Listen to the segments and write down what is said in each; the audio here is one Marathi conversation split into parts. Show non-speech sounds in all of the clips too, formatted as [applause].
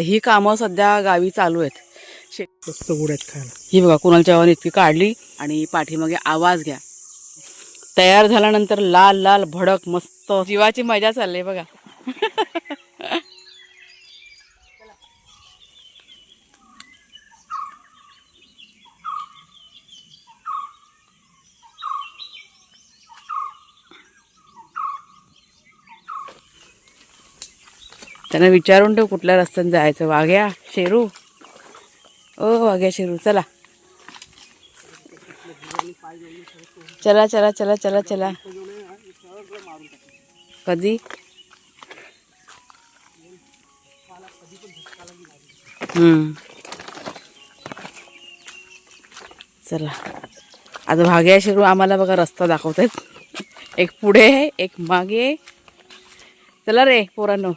ही कामं सध्या गावी चालू आहेत. शे मस्त गोड आहेत खायला. ही बघा कुणालच्या वाहन इतकी काढली आणि पाठीमागे आवाज घ्या. तयार झाल्यानंतर लाल लाल भडक मस्त. जीवाची मजा चालली बघा. [laughs] त्यांना विचारून ठेव कुठल्या रस्त्याने जायचं. वाघ्या शेरू. ओ वाघ्या शेरू चला. चला चला चला चला चला. कधी? हम्म. चला. आता भाग्या शिरू आम्हाला बघा रस्ता दाखवतात एक पुढे एक मागे. चला रे पोरांनो.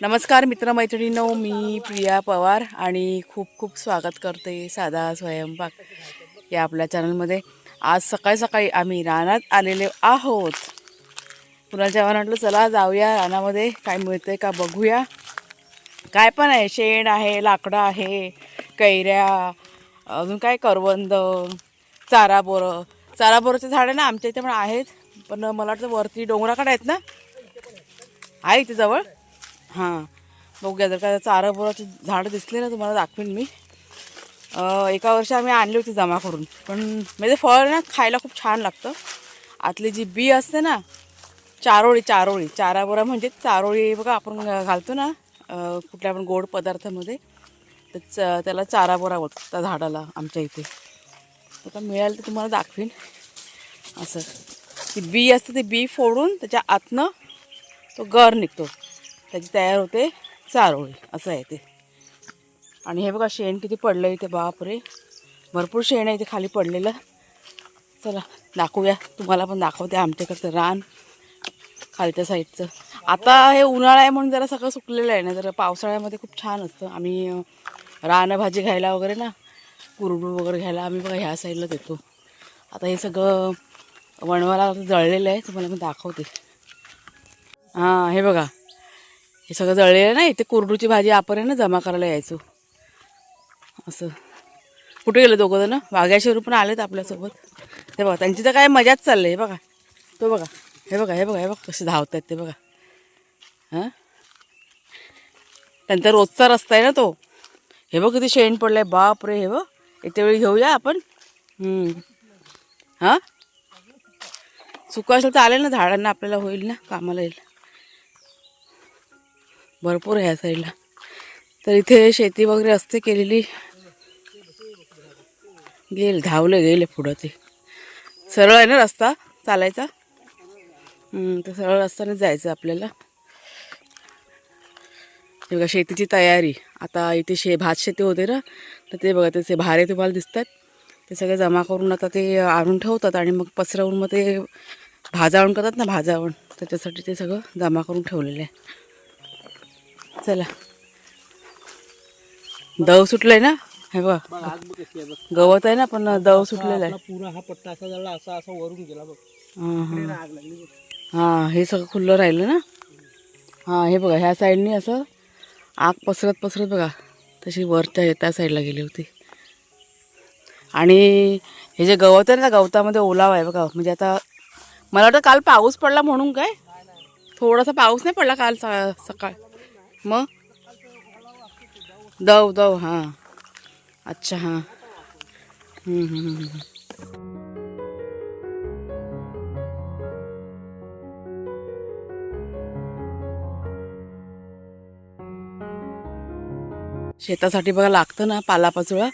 नमस्कार मित्रमैत्रिणींनो मी प्रिया पवार आणि खूप खूप स्वागत करते साधा स्वयंपाक या आपल्या चॅनलमध्ये. आज सकाळी सकाळी आम्ही रानात आलेले आहोत. कुणाच्या म्हटलं चला जाऊया रानामध्ये. काय मिळतंय का बघूया. काय पण आहे शेण आहे लाकडं आहे कैऱ्या अजून काय करवंद चारा बोरं चारा झाडं ना आमच्या इथे पण आहेत पण मला वाटतं वरती डोंगराकडे आहेत ना? आहे इथे जवळ? हां. बघूया जर का चारा बोराचे झाडं दिसले ना तुम्हाला दाखवीन मी. एका वर्षी आम्ही आणली होती जमा करून. पण म्हणजे फळ ना खायला खूप छान लागतं. आतली जी बी असते ना चारोळी चारोळी. चाराबोरा म्हणजे चारोळी बघा आपण घालतो ना कुठल्या पण गोड पदार्थामध्ये तर च- त्याला चाराबोरा बोलतो त्या झाडाला आमच्या इथे. आता मिळालं तर तुम्हाला दाखवीन. असं. ती बी असते ती बी फोडून त्याच्या आतनं तो गर निघतो. त्याची तयार होते चारोळी असं आहे ते. आणि हे बघा शेण किती पडलं इथे बापरे. भरपूर शेण आहे इथे खाली पडलेलं. चला दाखवूया. तुम्हाला पण दाखवते आमच्याकडचं रान खालच्या साईडचं. आता हे उन्हाळा आहे म्हणून जरा सगळं सुकलेलं आहे ना जरा पावसाळ्यामध्ये खूप छान असतं. आम्ही अं, रानभाजी घ्यायला वगैरे ना कुरडू वगैरे घ्यायला आम्ही बघा ह्या साईडलाच येतो. आता हे सगळं वणवाला जळलेलं आहे तुम्हाला मी दाखवते. हां हे बघा. हे सगळं जळलेलं नाही ना इथे कुरडूची भाजी आपण आहे ना जमा करायला यायचो. असं. कुठे गेलं दोघं जण? वाघ्याशेरू पण आलेत आपल्यासोबत. हे बघा त्यांची तर काय मजाच चाललं आहे बघा. तो बघा हे बघा हे बघा हे बघा कसे धावत आहेत ते बघा. हां? त्यांचा रोजचा रस्ता आहे ना तो. हे बघ किती शेण पडलं आहे बाप रे हे बघ. येते वेळी घेऊया आपण. हां? सुकं असेल तर आले ना झाडांना आपल्याला होईल ना कामाला येईल. भरपूर आहे ह्या साईडला. तर इथे शेती वगैरे असते केलेली. गेल धावले गेले पुढं ते. सरळ आहे ना रस्ता चालायचा? तर सरळ रस्त्याने जायचं आपल्याला. ते बघा शेतीची तयारी. आता इथे शे भात शेती होते ना तर ते बघा त्याचे भारे तुम्हाला दिसतात. ते सगळे जमा करून आता ते आणून ठेवतात आणि मग पसरवून मग ते भाजावण करतात ना भाजावण. त्याच्यासाठी ते सगळं जमा करून ठेवलेलं आहे. चला. दव सुटलंय ना? हे बघ. गवत आहे ना पण दव सुटलेलं आहे. पुरा हा पट्टा असा झाला असा असा वरून गेला बघ. हां हां. सगळं खुल्लं राहिलं ना? हां हे बघा ह्या साईडनी असं आग पसरत पसरत बघा तशी वरच्या त्या साईडला गेली होती. आणि हे जे गवत आहे ना गवतामध्ये ओलावा आहे बघा. म्हणजे आता मला वाटतं काल पाऊस पडला म्हणून काय? थोडासा पाऊस नाही पडला काल सकाळ. मग? दव दव हां. अच्छा हां. शेतासाठी बघा लागतं ना पालापाचोळा.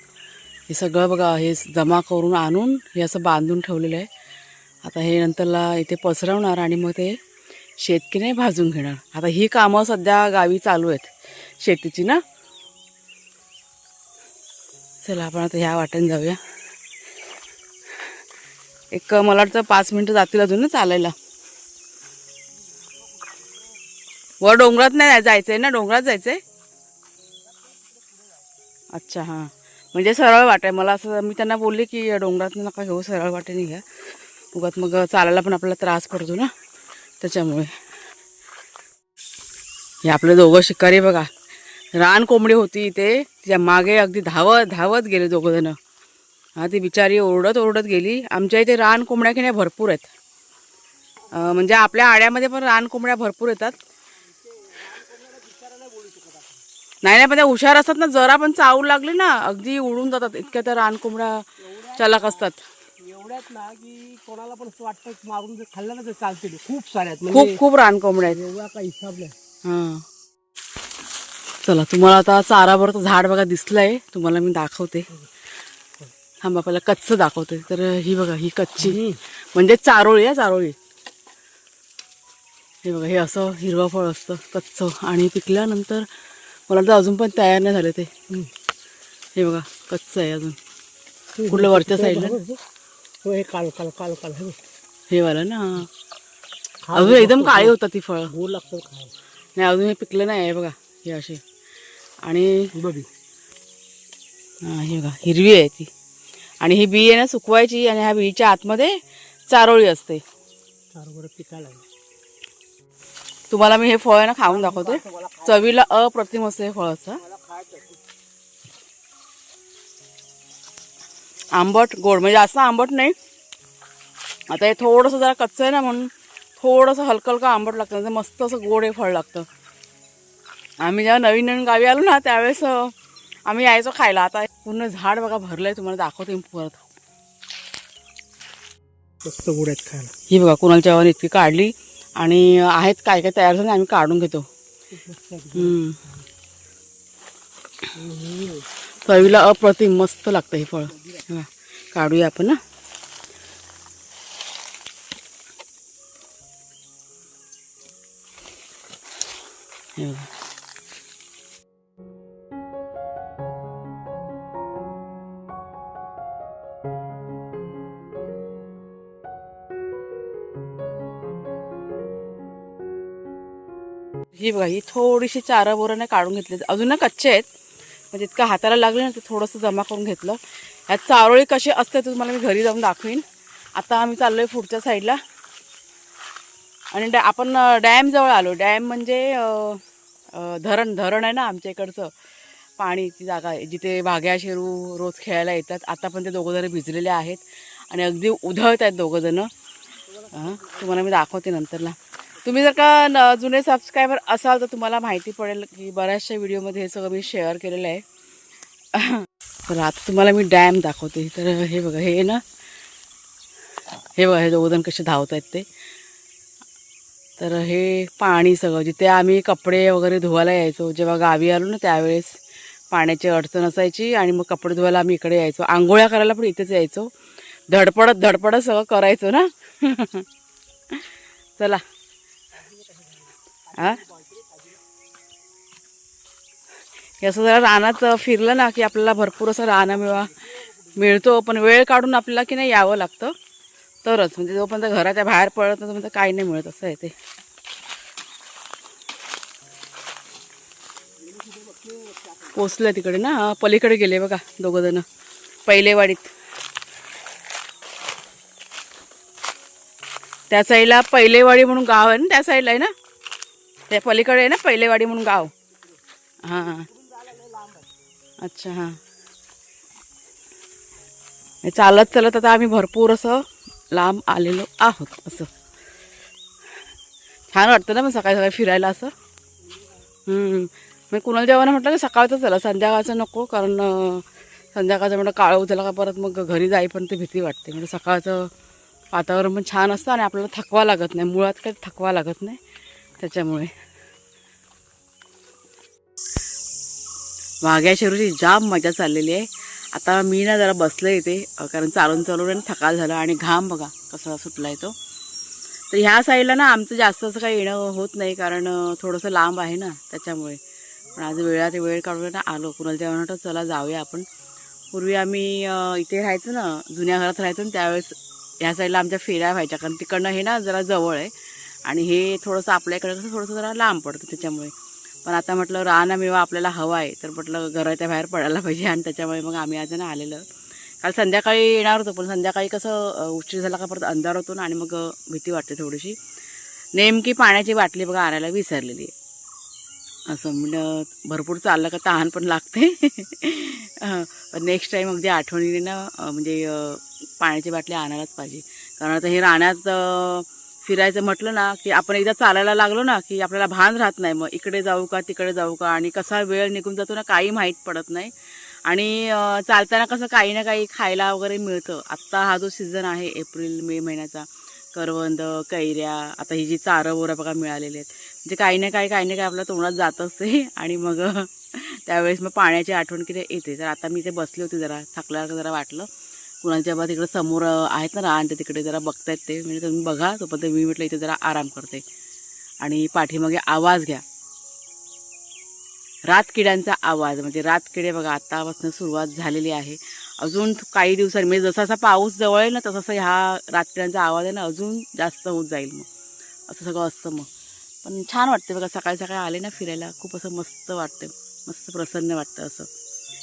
हे सगळं बघा हे जमा करून आणून हे असं बांधून ठेवलेलं आहे. आता हे नंतरला इथे पसरवणार आणि मग ते शेतकीने भाजून घेणार. आता ही कामं सध्या गावी चालू आहेत. शेतीची ना? चला आपण आता ह्या वाटेने जाऊया. एक मला वाटतं पाच मिनटं जातील अजून ना चालायला. वर डोंगरात नाही जायचं आहे ना? डोंगरात जायचं आहे अच्छा हां. म्हणजे सरळ वाट आहे. मला असं मी त्यांना बोलले की डोंगरात नका घेऊ सरळ वाटेने घ्या. उगात मग चालायला पण आपल्याला त्रास पडतो ना? त्याच्यामुळे. हे आपले दोघं शिकारी बघा. रान कोंबडी होती इथे. तिच्यामागे अगदी धावत धावत गेले दोघं जण हा ती बिचारी ओरडत ओरडत गेली. आमच्या इथे रान कोंबड्या की नाही भरपूर आहेत. म्हणजे आपल्या आड्यामध्ये पण रान कोंबड्या भरपूर येतात. नाही नाही पण त्या हुशार असतात ना. जरा पण चावू लागली ना अगदी उडून जातात. इतक्या त्या रान कोंबड्या चालक असतात. एवढ्यात ना की कोणाला पण असं वाटतं की मारून जर खाल्लं ना तर चालते. खूप साऱ्या आहेत. खूप म्हणजे खूप रान कोंबड्या आहेत. एवढा काही हिसाब नाही. हां. चला तुम्हाला आता चारावरचं झाड बघा दिसलंय. तुम्हाला मी दाखवते. थांबा पहिला कच्चं दाखवते. तर ही बघा ही कच्ची. म्हणजे चारोळी आहे चारोळी. हे बघा हे असं हिरवं फळ असतं कच्चं. आणि पिकल्यानंतर मला तर अजून पण तयार नाही झाले ते. हे बघा कच्चं आहे अजून. कुठलं वरच्या साईडला हो हे काल काल काल काल हे बघ. हे वालं ना? हां अजून एकदम काळी होतात ती फळं. गोड लागतं खायला नाही अजून हे पिकलं नाही आहे बघा हे असे. आणि बघी हा. ही बघा हिरवी आहे ती. आणि ही बी आहे ना सुकवायची आणि ह्या बीच्या आतमध्ये चारोळी असते. चार बरं पिकायला लागलं. तुम्हाला मी हे फळ आहे ना खाऊन दाखवते. चवीला अप्रतिम असं हे फळ असतं. आंबट गोड. म्हणजे जास्त आंबट नाही. आता हे थोडंसं जरा कच्चं आहे ना म्हणून थोडंसं हलकं हलकं आंबट लागतं. म्हणजे मस्त असं गोड हे फळ लागतं. आम्ही जेव्हा नवीन नवीन गावी आलो ना त्यावेळेस आम्ही यायचो खायला. आता पूर्ण झाड बघा भरलंय तुम्हाला दाखवते मी परत. मस्त गोड आहेत खायला. ही बघा कुणालच्या जेवण इतकी काढली आणि आहेत काय काय तयार झाले आम्ही काढून घेतो. [laughs] चवीला अप्रतिम मस्त लागतं हे हे बघा, काढूया आपण ही बघा ही चारा बोराने काढून घेतली अजून कच्चे आहेत. म्हणजे इतकं हाताला लागलं ना ते थोडंसं जमा करून घेतलं. ह्यात चारोळी कशी असते ते तुम्हाला मी घरी जाऊन दाखवीन. आता आम्ही चाललो आहे पुढच्या साईडला. आणि डॅ आपण डॅमजवळ आलो. डॅम म्हणजे धरण धरण आहे ना आमच्या इकडचं. पाणीची जागा आहे जिथे भाग्या शेरू रोज खेळायला येतात. आता पण ते दोघंजण भिजलेले आहेत. आणि अगदी उधळत आहेत दोघंजणं हां तुम्हाला मी दाखवते नंतरला. तुम्ही जर का न जुने सबस्क्रायबर असाल तर तुम्हाला माहिती पडेल की बऱ्याचशा व्हिडिओमध्ये हे सगळं मी शेअर केलेलं आहे. [laughs] तर आता तुम्हाला मी डॅम दाखवते. तर हे बघा हे ना हे बघा हे दोघं कसे धावत आहेत ते. तर हे पाणी सगळं जिथे आम्ही कपडे वगैरे धुवायला यायचो जेव्हा गावी आलो ना त्यावेळेस पाण्याची अडचण असायची आणि मग कपडे धुवायला आम्ही इकडे यायचो. आंघोळ्या करायला पण इथेच यायचो. धडपडत धडपडत सगळं करायचो ना. [laughs] चला. हा? असं जरा रानात फिरलं ना की आपल्याला भरपूर असं रानं मिळवा मिळतो पण वेळ काढून आपल्याला की नाही यावं लागतं. तरच म्हणजे जोपर्यंत घराच्या बाहेर पडत नाही तोपर्यंत काही नाही मिळत असं आहे ते. पोचलं तिकडे ना पलीकडे गेले बघा दोघं जण पहिलेवाडीत त्या साईडला पहिलेवाडी म्हणून गाव आहे ना त्या साईडला आहे ना? त्या पलीकडे आहे ना पहिलेवाडी म्हणून गाव. हां. अच्छा हां. चालत चालत आता आम्ही भरपूर असं लांब आलेलो आहोत असं. छान वाटतं ना मग सकाळी सकाळी फिरायला असं? हम्म. मग कुणाला जेव्हा म्हटलं ना सकाळचं चला संध्याकाळचं नको कारण संध्याकाळचं म्हटलं काळं उचला का परत मग घरी जाईपर्यंत भीती वाटते. म्हणजे सकाळचं वातावरण पण छान असतं आणि आपल्याला थकवा लागत नाही. मुळात काही थकवा लागत नाही त्याच्यामुळे. वाघ्या शेरूची जाम मजा चाललेली आहे. आता मी ना जरा बसले इथे कारण चालून चालून आहे थकाल झालं आणि घाम बघा कसा सुटला आहे तो. तर ह्या साईडला ना आमचं जास्त असं काही येणं होत नाही कारण थोडंसं लांब आहे ना त्याच्यामुळे. पण आज वेळात वेळ काढून ना आलो. कुणाला तेव्हा म्हटलं चला जाऊया आपण. पूर्वी आम्ही इथे राहायचो ना जुन्या घरात राहायचो ना त्यावेळेस ह्या साईडला आमच्या फेऱ्या व्हायच्या. कारण तिकडनं हे ना जरा जवळ आहे. आणि हे थोडंसं आपल्याकडे कसं थोडंसं जरा लांब पडतं त्याच्यामुळे. पण आता म्हटलं रान मेवा आपल्याला हवा आहे. तर म्हटलं घराच्या बाहेर पडायला पाहिजे आणि त्याच्यामुळे मग आम्ही आज ना आलेलं. काल संध्याकाळी येणार होतो पण संध्याकाळी कसं उशीर झाला का परत अंधार होतो ना आणि मग भीती वाटते थोडीशी. नेमकी पाण्याची बाटली बघा आणायला विसरलेली आहे. असं म्हणलं भरपूर चाललं का तहान पण लागते. नेक्स्ट टाईम अगदी आठवणीने ना म्हणजे पाण्याची बाटली आणायलाच पाहिजे. कारण आता हे राहण्यात फिरायचं म्हटलं ना की आपण एकदा चालायला लागलो ना की आपल्याला भान राहत नाही. मग इकडे जाऊ का तिकडे जाऊ का? आणि कसा वेळ निघून जातो ना काही माहीत पडत नाही. आणि चालताना कसं काही ना काही खायला वगैरे मिळतं. आत्ता हा जो सीझन आहे एप्रिल मे महिन्याचा करवंद कैऱ्या आता ही जी चारं बोरं बघा मिळालेली आहेत. म्हणजे काही ना काही काही ना काही आपल्या तोंडात जात असते. आणि मग [laughs] त्यावेळेस मग पाण्याची आठवण किती येते. तर आता मी ते बसले होते जरा थकल्यासारखं जरा वाटलं. कुणाच्या बा तिकडे समोर आहेत ना रान ते तिकडे जरा बघतायत ते. म्हणजे तुम्ही बघा तोपर्यंत मी म्हटलं इथे जरा आराम करते. आणि पाठीमागे आवाज घ्या. रातकिड्यांचा आवाज म्हणजे रातकिडे बघा आतापासून सुरुवात झालेली आहे. अजून काही दिवसांनी म्हणजे जसा असा पाऊस जवळ येईल ना तसा ह्या रातकिड्यांचा आवाज आहे ना अजून जास्त होत जाईल मग. असं सगळं असतं मग. पण छान वाटते बघा सकाळी सकाळी आले ना फिरायला खूप असं मस्त वाटते मस्त प्रसन्न वाटतं असं.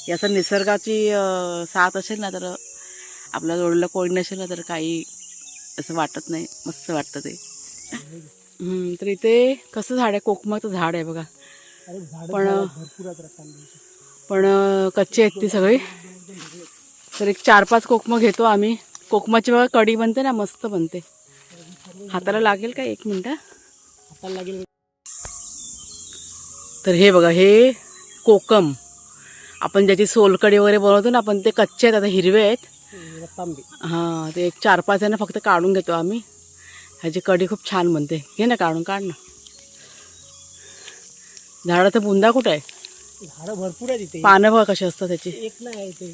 हे असं निसर्गाची साथ असेल ना तर आपल्या जोडलं कोणी नसेल तर काही असं वाटत नाही. मस्त वाटतं ते. तर इथे कसं झाड आहे? कोकमाचं झाड आहे बघा. पण- पण कच्ची आहेत ती सगळी. तर एक चार पाच कोकमं घेतो आम्ही. कोकमाची बघा कढी बनते ना मस्त बनते. हाताला लागेल का एक मिनटं? हाताला लागेल. तर हे बघा हे कोकम. आपण ज्याची सोलकडी वगैरे बनवतो ना आपण ते कच्चे आहेत आता हिरवे आहेत. हां ते एक चार पाच आहे ना फक्त काढून घेतो आम्ही. ह्याची कढी खूप छान बनते. घे ना काढून काढ ना. झाडाचा बुंदा कुठं आहे? झाडं भरपूर आहेत इथे. पानं बघा कशी असतात त्याची. एक नाही आहे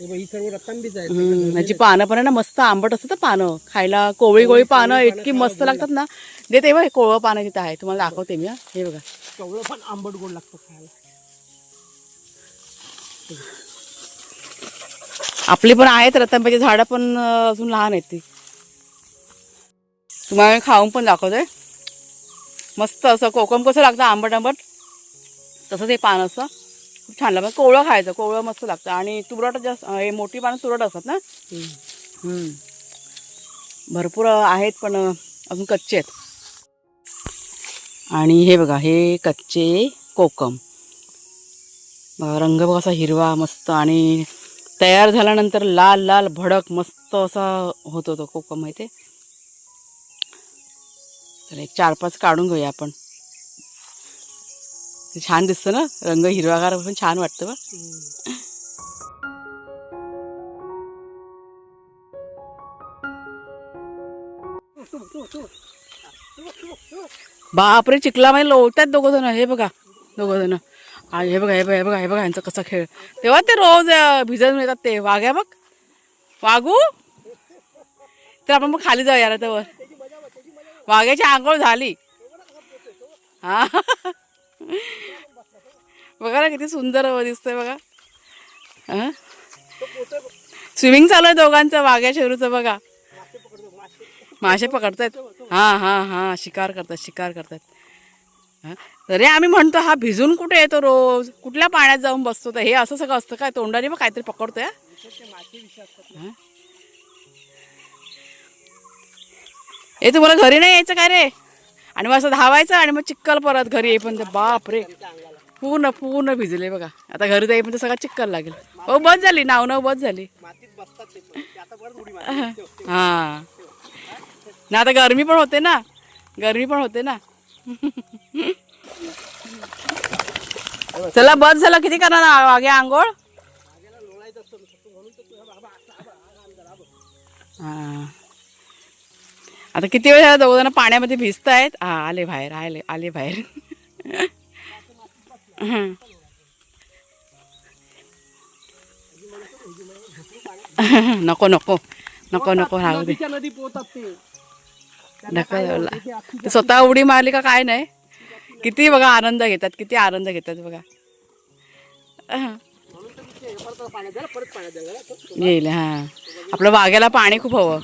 हे सर्व रतांबीच हम्म, ह्याची पानं पण आहे ना मस्त आंबट असतात पानं. खायला कोवळी कोवळी पानं इतकी मस्त लागतात. ना. दे ते बघ कोवळं पानं तिथं आहे. तुम्हाला दाखवते मी हा. हे बघा. कवळं पण आंबट गोड लागतं खायला. आपली पण आहेत रतांब्याची झाडं पण अजून लहान आहेत ती. तुम्हाला मी खाऊन पण दाखवते. मस्त असं कोकम कसं लागतं आंबट आंबट. तसंच हे पान असतं खूप छान लागतं. कोवळं खायचं कोवळं मस्त लागतं. आणि तुरट जास्त हे मोठी पानं तुरट असतात ना. भरपूर आहेत पण अजून कच्चे आहेत. आणि हे बघा हे कच्चे कोकम. बघा रंग बघा असा हिरवा मस्त. आणि तयार झाल्यानंतर लाल लाल भडक मस्त असा होतो तो कोकम माहिती तर एक चार पाच काढून घेऊया आपण. छान दिसतं ना? रंग हिरवागार पण छान वाटतं बा. बापरे चिखला चिखलामध्ये लोळतात दोघं जण. हे बघा दोघं जण. आणि हे बघा हे बघा हे बघा हे बघा यांचा कसा खेळ. तेव्हा ते रोज भिजवून भिजत येतात ते. वाघ्या बघ वागू तर आपण मग खाली जाऊ यार त्यावर. वाघ्याची आंघोळ झाली. हा. बघा ना किती सुंदर दिसतंय बघा. स्विमिंग चालू आहे दोघांचं वाघ्या शेरूचं बघा. मासे पकडतायत हा हा हा. शिकार करतात शिकार करतात. तरी आम्ही म्हणतो हा भिजून कुठे येतो रोज? कुठल्या पाण्यात जाऊन बसतो? तर हे असं सगळं असतं काय? तोंडाने मग काहीतरी पकडतोय? हा? तुम्हाला घरी नाही यायचं काय रे? आणि मग असं धावायचं आणि मग चिक्कल परत घरी येईपर्यंत. बाप रे. पूर्ण पूर्ण भिजले बघा. आता घरी जाईपर्यंत सगळं चिक्कल लागेल. हो बस झाली. नाव नाव बस झाली. हा. ना आता गरमी पण होते ना. गरमी पण होते ना. [laughs] चला बस झालं. किती करणार? वागे आंघोळ? आता किती वेळ झाला? दोघ जण पाण्यामध्ये आहेत हा आले बाहेर आले आले बाहेर. [laughs] नको नको. नको नको राहू दे. ढकल स्वतः उडी मारली का काय नाही? किती बघा आनंद घेतात किती आनंद घेतात बघा. येईल हा. आपलं वाघ्याला पाणी खूप हवं.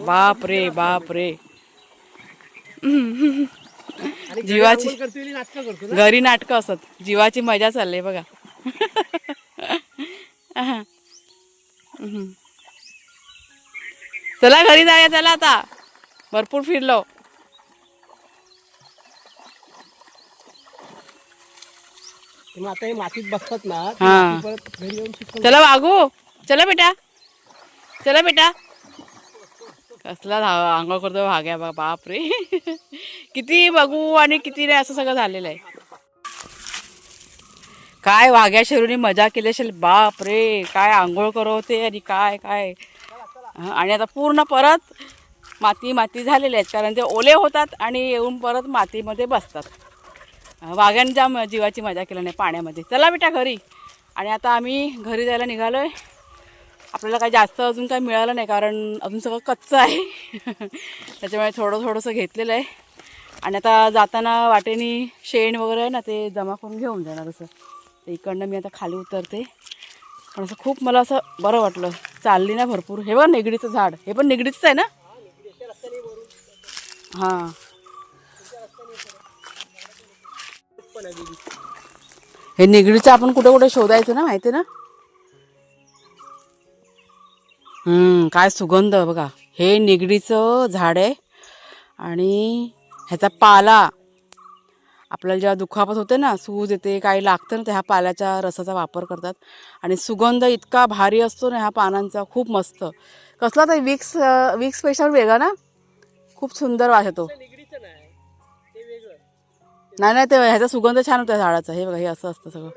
बाप रे बाप रे जीवाची घरी नाटकं असत जीवाची मजा चालली बघा. [laughs] चला घरी जाऊया चला आता. भरपूर फिरलो. मग आता हे मातीत बसतात ना ते हा. माती परत घरी येऊन शिकवून चला वागू. चला बेटा. चला बेटा. कसला धाव आंघोळ करतो भाग्या बा बापरे. किती बघू आणि किती नाही असं सगळं झालेलं आहे. काय वाघ्या शेरूने मजा केली असेल? बाप रे काय आंघोळ करवते आणि काय काय? आणि आता पूर्ण परत माती माती झालेले आहेत कारण ते ओले होतात आणि येऊन परत मातीमध्ये बसतात. वाघ्यांच्या म जीवाची मजा केली नाही पाण्यामध्ये. चला बेटा घरी. आणि आता आम्ही घरी जायला निघालो आहे आपल्याला काही जास्त अजून काही मिळालं नाही कारण अजून सगळं कच्चं आहे. [laughs] त्याच्यामुळे थोडं थोडंसं घेतलेलं आहे. आणि आता जाताना वाटेनी शेण वगैरे आहे ना ते जमा करून घेऊन जाणार असं. इकडनं मी आता खाली उतरते. पण असं खूप मला असं बरं वाटलं. चालली ना भरपूर. हे बघ निगडीचं झाड. हे पण निगडीचंच आहे ना? हां. हे निगडीचं आपण कुठे कुठे शोधायचं ना माहिती ना? हम्म काय सुगंध बघा. हे निगडीचं झाड आहे. आणि ह्याचा पाला. आपल्याला जेव्हा दुखापत होते ना सूज येते काही लागतं ना त्या ह्या पाल्याच्या रसाचा वापर करतात. आणि सुगंध इतका भारी असतो ना ह्या पानांचा खूप मस्त. कसला तर विक्स अं, विक्सपेक्षा वेगळा ना? खूप सुंदर वास येतो. नाही नाही ते ह्याचा सुगंध छान होता झाडाचा. हे बघा हे असं असतं सगळं.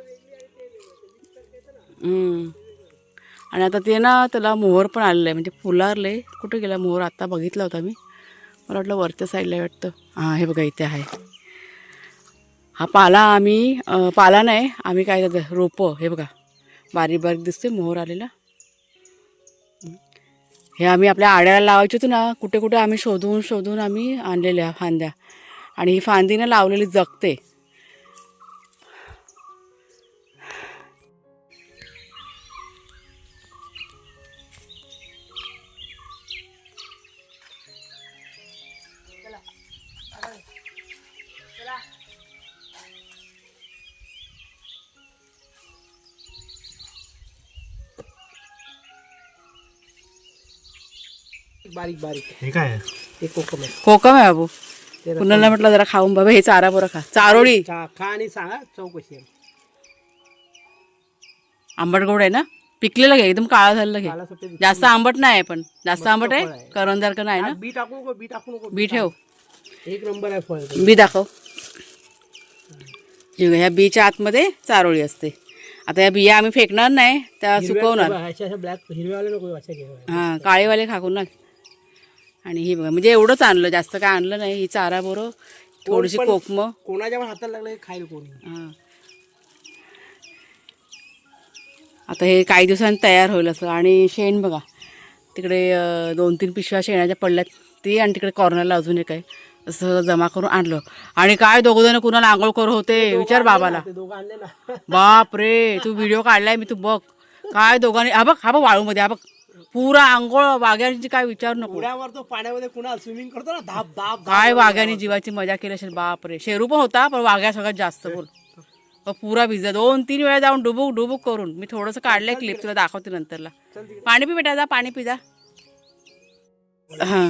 आणि आता ते ना त्याला मोहर पण आलेलं आहे. म्हणजे फुलारले. कुठे गेला मोहर? आता बघितला होता मी. मला वाटलं वरच्या साईडला वाटतं. हां हे बघा इथे आहे. हा पाला आम्ही पाला नाही आम्ही काय करतो रोपं हे बघा. बारीक बारीक दिसते मोहर आलेला. हे आम्ही आपल्या आड्याला लावायचे होतो ना कुठे कुठे आम्ही शोधून शोधून आम्ही आणलेल्या फांद्या. आणि ही फांदी ना लावलेली जगते. बारीक बारीक हे काय आहे? ते कोकम आहे. कोकम आहे बाबू. ते म्हटलं जरा खाऊन बाबा हे चारा बरं खा. चारोळी. खा खा आणि सांगा चव कशी आहे. आंबट गोड आहे ना? पिकलेलं घे एकदम काळा झालेलं घे. जास्त आंबट नाही आहे पण. जास्त आंबट फळ आहे. आहे. करंजारकं नाही ना? बी टाकू नको बी टाकू नको बी ठेव. एक नंबर आहे फळ. बी दाखव. हे बघ, ह्या बीच्या आतमध्ये चारोळी असते. आता या बिया आम्ही फेकणार नाही त्या सुकवणार. ब्लॅक हिरव्यावाले नको अशा घे. हां काळेवाले खाकून ना आणि ही बघा म्हणजे एवढंच आणलं जास्त काय आणलं नाही ही चारा बरं थोडीशी कोकमं. कोणाच्या पण हाताला लागलं खाईल कोणी. हां. आता हे काही दिवसांनी तयार होईल असं. आणि शेण बघा तिकडे दोन तीन पिशव्या शेणाच्या पडल्यात ती आणि तिकडे कॉर्नरला अजून एक आहे. असं जमा करून आणलं. आणि काय दोघं जण कुणाला आंघोळ करत होते? विचार बाबाला. बाप रे तू व्हिडिओ काढलाय मी तू बघ. काय दोघांनी हा बघ हा बघ वाळूमध्ये हा बघ. पुरा आंघोळ वाघ्यांची काय विचार नको. उड्या तो पाण्यामध्ये कुणा स्विमिंग करतो ना धाप धाप. काय वाघ्याने जीवाची मजा केली असेल बाप रे शेरू पण होता पण वाघ्या सगळ्यात जास्त बोल. मग पुरा भिजला. दोन तीन वेळा जाऊन डुबुक डुबुक करून. मी थोडंसं काढलंय क्लिप तुला दाखवते नंतरला. पाणी पी बेटा जा पाणी पी जा हां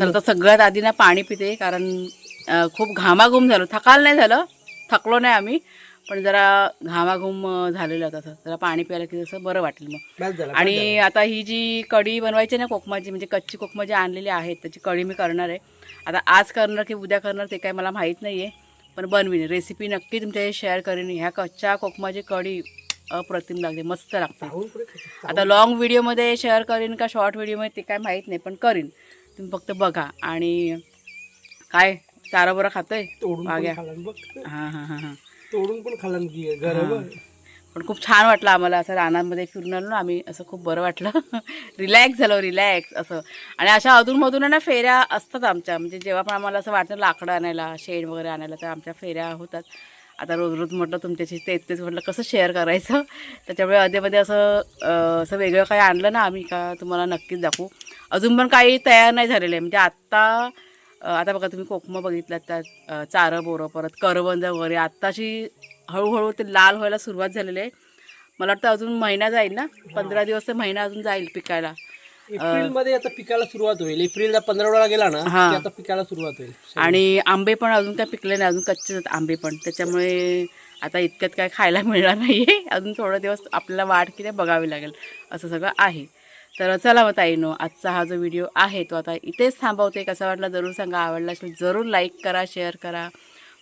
तर सगळ्यात आधी ना पाणी पिते कारण खूप घामाघूम झालो. थकाल नाही झालं. थकलो नाही आम्ही. पण जरा घामाघूम झालेलं होतं असं. जरा पाणी प्यायला की जसं बरं वाटेल मग. आणि आता ही जी कढी बनवायची ना कोकमाची म्हणजे कच्ची कोकमा जी आणलेली आहेत त्याची कढी मी करणार आहे. आता आज करणार की उद्या करणार ते काय मला माहीत नाही आहे पण बनवीन. रेसिपी नक्की तुमच्याशी शेअर करेन. ह्या कच्च्या कोकमाची कढी अप्रतिम लागते. मस्त लागते. आता लॉंग व्हिडिओमध्ये शेअर करीन का शॉर्ट व्हिडिओमध्ये ते काय माहीत नाही पण करीन. तुम्ही फक्त बघा. आणि काय चारा बरं खातोय हां हां हां हां. तोडून पण खाल्लं की गरम पण खूप छान वाटलं आम्हाला असं रानांमध्ये फिरून आलो ना आम्ही असं खूप बरं वाटलं. [laughs] रिलॅक्स झालो रिलॅक्स असं. आणि अशा अधूनमधून ना फेऱ्या असतात आमच्या. म्हणजे जेव्हा पण आम्हाला असं वाटतं लाकडं आणायला शेड वगैरे आणायला तर आमच्या फेऱ्या होतात. आता रोज रोज म्हटलं तुमच्याशी तेच तेच म्हटलं कसं शेअर करायचं? [laughs] त्याच्यामुळे अधेमध्ये असं असं वेगळं काही आणलं ना आम्ही का? तुम्हाला नक्कीच दाखवू. अजून पण काही तयार नाही झालेलं आहे. म्हणजे आत्ता आता बघा तुम्ही कोकमं बघितलात त्यात चारं बोरं परत करवंद वगैरे. आत्ताशी हळूहळू ते लाल व्हायला सुरुवात झालेली आहे. मला वाटतं अजून महिना जाईल ना? पंधरा दिवस ते महिना अजून जाईल पिकायला. एप्रिलमध्ये आता पिकाला सुरुवात होईल. एप्रिलला पंधरवडा गेला ना हा. आता पिकाला सुरुवात होईल. आणि आंबे पण अजून काय पिकले नाही अजून आहेत आंबे पण. त्याच्यामुळे आता इतक्यात काय खायला मिळणार नाही अजून थोडे दिवस आपल्याला वाट किती बघावी लागेल. असं सगळं आहे. तर चला मग ताईनो आजचा हा जो व्हिडिओ आहे तो आता इथेच थांबवते. कसा वाटला जरूर सांगा. आवडला असेल जरूर लाईक करा शेअर करा.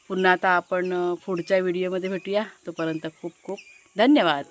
पुन्हा आता आपण पुढच्या व्हिडिओमध्ये भेटूया. तोपर्यंत खूप खूप धन्यवाद.